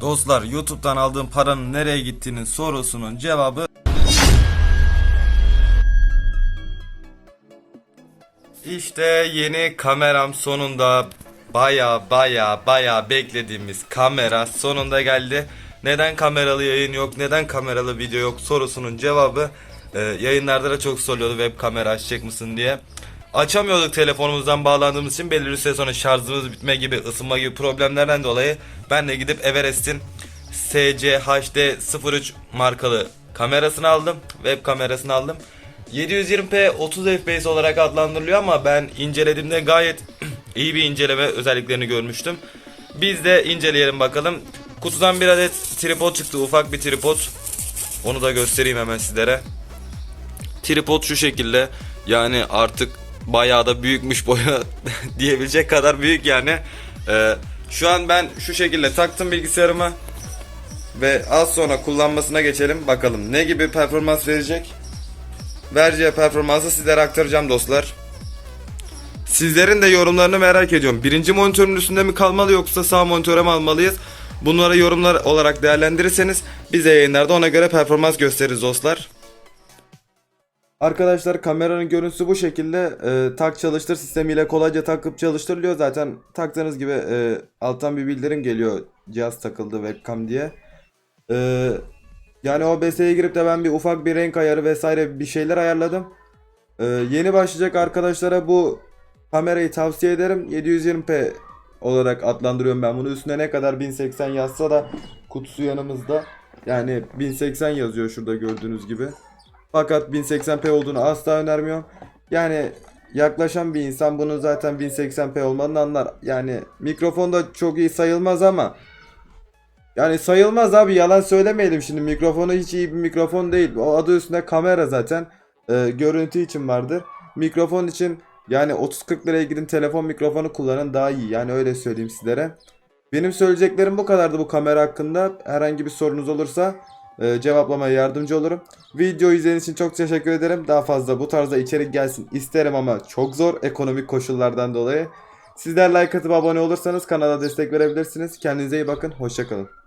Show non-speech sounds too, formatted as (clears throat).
Dostlar YouTube'dan aldığım paranın nereye gittiğinin sorusunun cevabı İşte yeni kameram sonunda baya baya baya beklediğimiz kamera sonunda geldi. Neden kameralı yayın yok, neden kameralı video yok sorusunun cevabı e, yayınlarda da çok soruyordu web kamera açacak mısın diye. Açamıyorduk telefonumuzdan bağlandığımız için belli bir süre sonra şarjımız bitme gibi ısınma gibi problemlerden dolayı ben de gidip Everest'in SCHD03 markalı kamerasını aldım. Web kamerasını aldım. 720p 30 fps olarak adlandırılıyor ama ben incelediğimde gayet (clears throat) iyi bir inceleme özelliklerini görmüştüm. Biz de inceleyelim bakalım. Kutudan bir adet tripod çıktı. Ufak bir tripod. Onu da göstereyim hemen sizlere. Tripod şu şekilde. Yani artık bayağı da büyükmüş boyu (laughs) diyebilecek kadar büyük yani. Ee, şu an ben şu şekilde taktım bilgisayarıma. Ve az sonra kullanmasına geçelim. Bakalım ne gibi performans verecek. Vereceği performansı sizlere aktaracağım dostlar. Sizlerin de yorumlarını merak ediyorum. Birinci monitörün üstünde mi kalmalı yoksa sağ monitöre mi almalıyız? Bunları yorumlar olarak değerlendirirseniz bize yayınlarda ona göre performans gösteririz dostlar. Arkadaşlar kameranın görüntüsü bu şekilde e, tak çalıştır sistemiyle kolayca takıp çalıştırılıyor. Zaten taktığınız gibi e, alttan bir bildirim geliyor cihaz takıldı webcam diye. E, yani OBS'ye girip de ben bir ufak bir renk ayarı vesaire bir şeyler ayarladım. E, yeni başlayacak arkadaşlara bu kamerayı tavsiye ederim. 720p olarak adlandırıyorum ben bunu. Üstüne ne kadar 1080 yazsa da kutusu yanımızda. Yani 1080 yazıyor şurada gördüğünüz gibi. Fakat 1080p olduğunu asla önermiyorum. Yani yaklaşan bir insan bunun zaten 1080p olmadığını anlar. Yani mikrofon da çok iyi sayılmaz ama yani sayılmaz abi yalan söylemeyelim şimdi mikrofonu hiç iyi bir mikrofon değil. O adı üstünde kamera zaten. Ee, görüntü için vardır. Mikrofon için yani 30-40 liraya gidin telefon mikrofonu kullanın daha iyi. Yani öyle söyleyeyim sizlere. Benim söyleyeceklerim bu kadardı bu kamera hakkında. Herhangi bir sorunuz olursa e, cevaplamaya yardımcı olurum. Video izlediğiniz için çok teşekkür ederim. Daha fazla bu tarzda içerik gelsin isterim ama çok zor ekonomik koşullardan dolayı. Sizler like atıp abone olursanız kanala destek verebilirsiniz. Kendinize iyi bakın. Hoşçakalın.